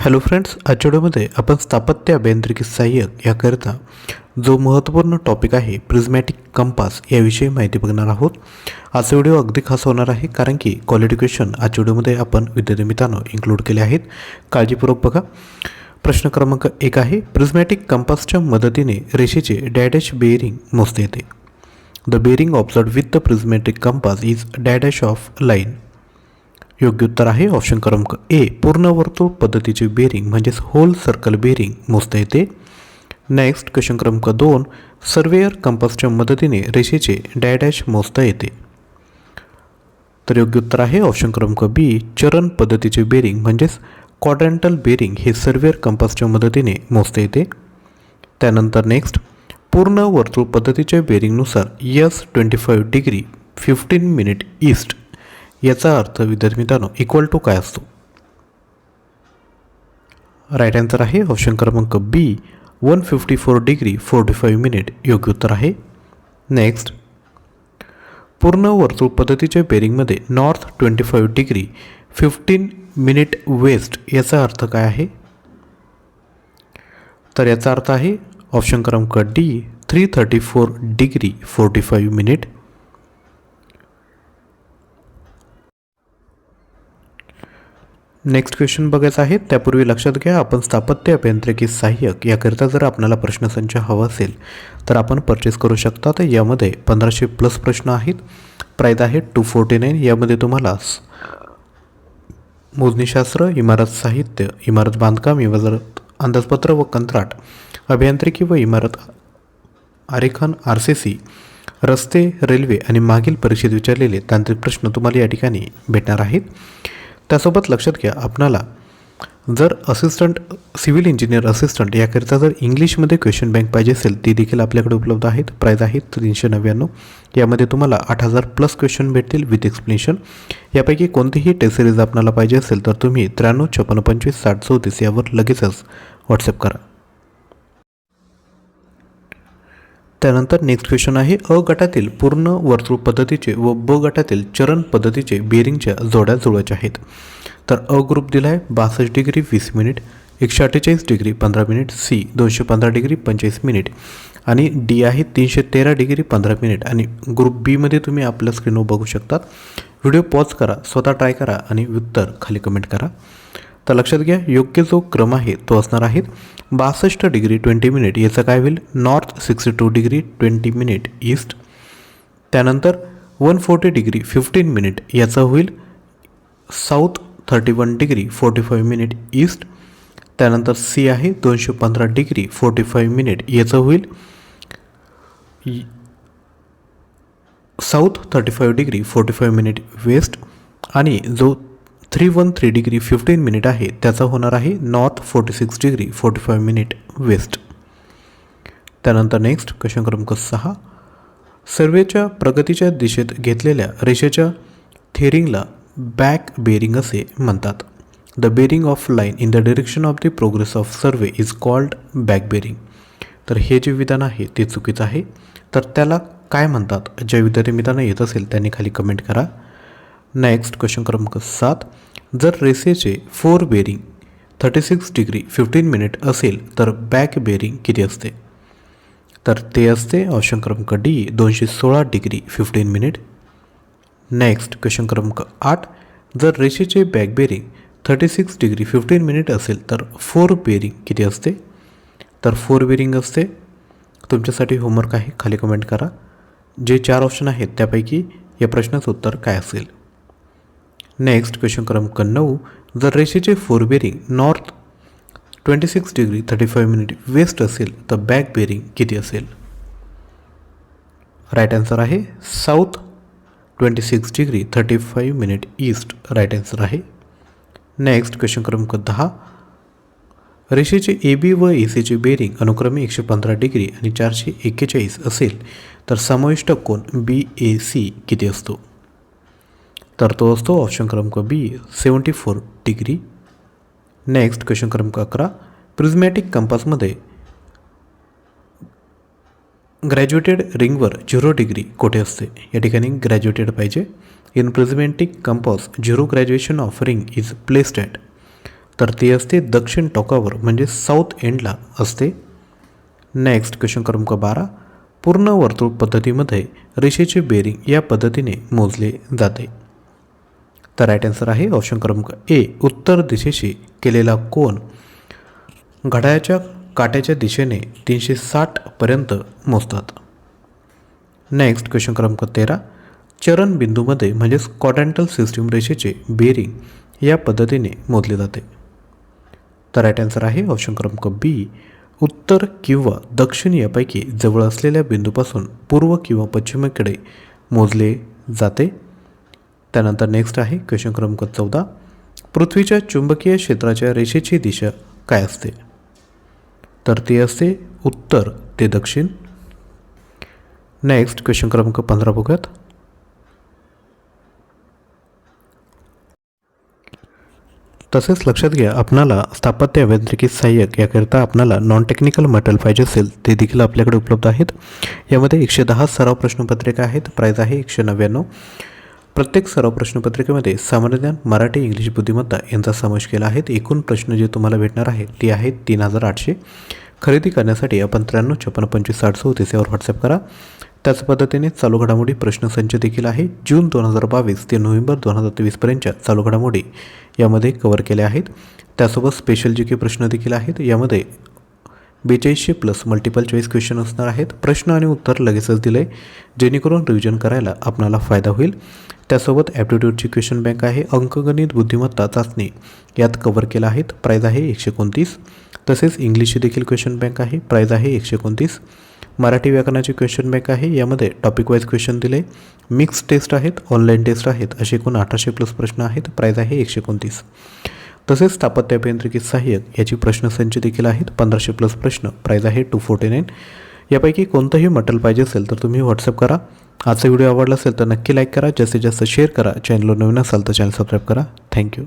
Hello friends आजच्या आपण स्थापत्य अभियांत्रिकी सहाय्यक याकरिता जो महत्त्वपूर्ण टॉपिक आहे प्रिझमॅटिक कंपास याविषयी माहिती बघणार आहोत. आजचा व्हिडिओ अगदी खास होणार आहे कारण की क्वालिफिकेशन आजच्या व्हिडिओमध्ये आपण विद्यार्थी मित्रांनो इन्क्लूड केले आहेत. काळजीपूर्वक बघा. प्रश्न क्रमांक एक आहे प्रिझमॅटिक कंपासच्या मदतीने रेषेचे डॅडॅश बेअरिंग मोजता येते. The bearing observe with the prismatic compass is डॅडॅश of line योग्य उत्तर आहे. ऑप्शन क्रमांक ए पूर्णवर्तुळ पद्धतीचे बेरिंग म्हणजेच होल सर्कल बेरिंग मोजता येते. नेक्स्ट क्वेश्चन क्रमांक दोन सर्वेअर कंपासच्या मदतीने रेषेचे डॅडॅश मोजता येते. तर योग्य उत्तर आहे. ऑप्शन क्रमांक बी चरण पद्धतीचे बेरिंग म्हणजेच क्वाड्रंटल बेरिंग हे सर्वेअर कंपासच्या मदतीने मोजता येते. त्यानंतर नेक्स्ट पूर्ण वर्तुळ पद्धतीच्या बेरिंगनुसार yes twenty five degree fifteen minute east याचा अर्थ विद्यार्थी मित्रांनो इक्वल टू काय असतो? राईट आन्सर आहे ऑप्शन क्रमांक B one fifty four degree forty five minute योग्य उत्तर आहे. नेक्स्ट पूर्ण वर्तुळ पद्धतीच्या बेरिंगमध्ये north twenty five degree fifteen minute west याचा अर्थ काय आहे? तर याचा अर्थ आहे ऑप्शन क्रमांक D three thirty four degree forty five minute next question बघायचा आहे त्यापूर्वी लक्षात घ्या आपण स्थापत्य अभियांत्रिकी सहाय्यक याकरिता जर आपल्याला प्रश्नसंच हवा असेल तर आपण परचेस करू शकता. तर यामध्ये पंधराशे प्लस प्रश्न आहेत. प्राईज आहे टू फोर्टी नाईन यामध्ये तुम्हाला मोजणीशास्त्र इमारत साहित्य इमारत बांधकाम इमारत अंदाजपत्र व कंत्राट अभियांत्रिकी व इमारत आरेखन आर सी सी रस्ते रेल्वे आणि मागील परीक्षेत विचारलेले तांत्रिक प्रश्न तुम्हाला या ठिकाणी भेटणार आहेत. त्यासोबत लक्षात घ्या आपणाला जर असिस्टंट सिव्हिल इंजिनियर असिस्टंट याकरिता जर इंग्लिशमध्ये क्वेश्चन बँक पाहिजे असेल ती देखील आपल्याकडे उपलब्ध आहेत. प्राईज आहेत तीनशे नव्याण्णव. यामध्ये तुम्हाला आठ हजार प्लस क्वेश्चन भेटतील विथ एक्सप्लेनेशन यापैकी कोणतीही टेस्ट सिरीज आपल्याला पाहिजे असेल तर तुम्ही त्र्याण्णव छप्पन्न पंचवीस साठ चौतीस यावर लगेचच व्हॉट्सअप करा. त्यानंतर नेक्स्ट क्वेश्चन आहे अ गटातील पूर्ण वर्तुळ पद्धतीचे व ब गटातील चरण पद्धतीचे बेरिंगच्या जोड्या जुळवायच्या आहेत. तर अ ग्रुप दिला आहे बासष्ट डिग्री वीस मिनिट एकशे अठ्ठेचाळीस डिग्री पंधरा मिनिट सी दोनशे पंधरा डिग्री पंचेचाळीस मिनिट आणि डी आहे तीनशे तेरा डिग्री पंधरा मिनिट आणि ग्रुप बीमध्ये तुम्ही आपल्या स्क्रीनवर बघू शकतात व्हिडिओ पॉज करा स्वतः ट्राय करा आणि उत्तर खाली कमेंट करा. तर लक्षात घ्या योग्य जो क्रम आहे तो असणार आहे बासष्ट डिग्री ट्वेंटी मिनिट. याचं काय होईल? North sixty two degree twenty minute east. त्यानंतर one forty degree fifteen minute याचं होईल south thirty one degree forty five minute east. त्यानंतर सी आहे दोनशे पंधरा डिग्री फोर्टी फाईव्ह मिनिट याचं होईल south thirty five degree forty five minute west. आणि जो three one three degree fifteen minute आहे. त्याचा होणार आहे north forty six degree forty five minute west. त्यानंतर नेक्स्ट क्वेश्चन क्रमांक सहा. सर्वेच्या प्रगतीच्या दिशेत घेतलेल्या रेषेच्या थेरिंगला बॅक बेरिंग असे म्हणतात. The bearing of line in the direction of the progress of survey is called back bearing तर हे जे विधान आहे ते चुकीचं आहे. तर त्याला काय म्हणतात? ज्या विद्यार्थी मित्रांना येत असेल त्यांनी खाली कमेंट करा. नेक्स्ट क्वेश्चन क्रमांक सात. जर रेसेचे fore bearing thirty six degree fifteen minute असेल तर बॅक बेरिंग किती असते? तर ते असते ऑप्शन क्रमांक डी दोनशे सोळा degree fifteen minute next question क्रमांक आठ. जर रेषेचे back bearing thirty six degree fifteen minute असेल तर फोर बेरिंग किती असते? तर फोर बेरिंग असते. तुमच्यासाठी होमवर्क आहे खाली कमेंट करा. जे चार ऑप्शन आहेत त्यापैकी या प्रश्नाचं उत्तर काय असेल? नेक्स्ट क्वेश्चन क्रमांक नऊ. जर रेषेचे fore bearing north twenty six degree thirty five minute west असेल तर बॅक बेरिंग किती असेल? राईट आन्सर आहे south twenty six degree thirty five minute east right answer आहे. नेक्स्ट क्वेश्चन क्रमांक दहा. रेषेचे ए बी व ए सीचे बेरिंग अनुक्रमे एकशे पंधरा डिग्री आणि चारशे एक्केचाळीस असेल तर समाविष्ट कोण बी ए सी किती असतो? तर तो असतो ऑप्शन क्रमांक B seventy four degree next question क्रमांक अकरा प्रिझमॅटिक कंपासमध्ये ग्रॅज्युएटेड रिंगवर झिरो डिग्री कोठे असते? या ठिकाणी ग्रॅज्युएटेड पाहिजे. In prismatic compass zero graduation of ring is placed at तर ती असते दक्षिण टोकावर म्हणजे साऊथ एंडला असते. नेक्स्ट क्वेश्चन क्रमांक बारा पूर्ण वर्तुळ पद्धतीमध्ये रेषेचे बेरिंग या पद्धतीने मोजले जाते. तर राईट आन्सर आहे ऑप्शन क्रमांक ए उत्तर दिशेशी केलेला कोन घड्याळ्याच्या काट्याच्या दिशेने तीनशे साठपर्यंत मोजतात. नेक्स्ट क्वेश्चन क्रमांक तेरा. चरण बिंदूमध्ये म्हणजेच कॉटेंटल सिस्टीम रेषेचे बेरिंग या पद्धतीने मोजले जाते. तर राईट आन्सर आहे ऑप्शन क्रमांक बी उत्तर किंवा दक्षिण यापैकी जवळ असलेल्या बिंदूपासून पूर्व किंवा पश्चिमेकडे मोजले जाते. त्यानंतर नेक्स्ट आहे क्वेश्चन क्रमांक चौदा. पृथ्वीच्या चुंबकीय क्षेत्राच्या रेषेची दिशा काय असते? तर ती असते उत्तर ते दक्षिण. नेक्स्ट क्वेश्चन क्रमांक पंधरा बघूयात. तसेच लक्षात घ्या आपणाला स्थापत्य अभियांत्रिकी सहाय्यक याकरिता आपणाला नॉन टेक्निकल मटेरियल पाहिजे असेल ते देखील आपल्याकडे उपलब्ध आहेत. यामध्ये एकशे दहा सराव प्रश्नपत्रिका आहेत. प्राईज आहे एकशे नव्याण्णव. प्रत्येक सराव प्रश्नपत्रिकेमध्ये सामान्य ज्ञान मराठी इंग्लिश बुद्धिमत्ता यांचा समावेश केला आहे. एकूण प्रश्न जे तुम्हाला भेटणार आहेत ते आहेत तीन हजार आठशे. खरेदी करण्यासाठी आपण त्र्याण्णव छप्पन्न पंचवीस साठ चौतीस यावर व्हॉट्सअप करा. त्याच पद्धतीने चालू घडामोडी प्रश्नसंच देखील आहे. जून दोन हजार बावीस ते नोव्हेंबर दोन हजार तेवीसपर्यंतच्या चालू घडामोडी यामध्ये कवर केल्या आहेत. त्यासोबत स्पेशल जे काही प्रश्न देखील आहेत यामध्ये बेचाळीसशे प्लस मल्टिपल चॉईस क्वेश्चन असणार आहेत. प्रश्न आणि उत्तर लगेचच दिले जेणेकरून रिव्हिजन करायला आपणाला फायदा होईल. त्यासोबत ॲप्टिट्यूडची क्वेश्चन बँक आहे. अंकगणित बुद्धिमत्ता चाचणी यात कव्हर केला आहेत. प्राईज आहे एकशे एकोणतीस. तसेच इंग्लिशची देखील क्वेश्चन बँक आहे. प्राईज आहे एकशे एकोणतीस. मराठी व्याकरणाची क्वेश्चन बँक आहे. यामध्ये टॉपिक वाईज क्वेश्चन दिले मिक्स टेस्ट आहेत. ऑनलाईन टेस्ट आहेत. असे एकूण अठराशे प्लस प्रश्न आहेत. प्राईज आहे एकशे एकोणतीस. तसेच स्थापत्य अभियांत्रिकी सहाय्यक याची प्रश्नसंच देखील आहेत. पंधराशे प्लस प्रश्न. प्राईज आहे टू फोर्टी नाईन यापैकी कोणतंही मटेरियल पाहिजे असेल तर तुम्ही व्हॉट्सअप करा. आजचा व्हिडिओ आवडला असेल तर नक्की लाईक करा. जास्तीत जास्त शेअर करा. चॅनलवर नवीन असाल तर चॅनल सबस्क्राईब करा. थँक्यू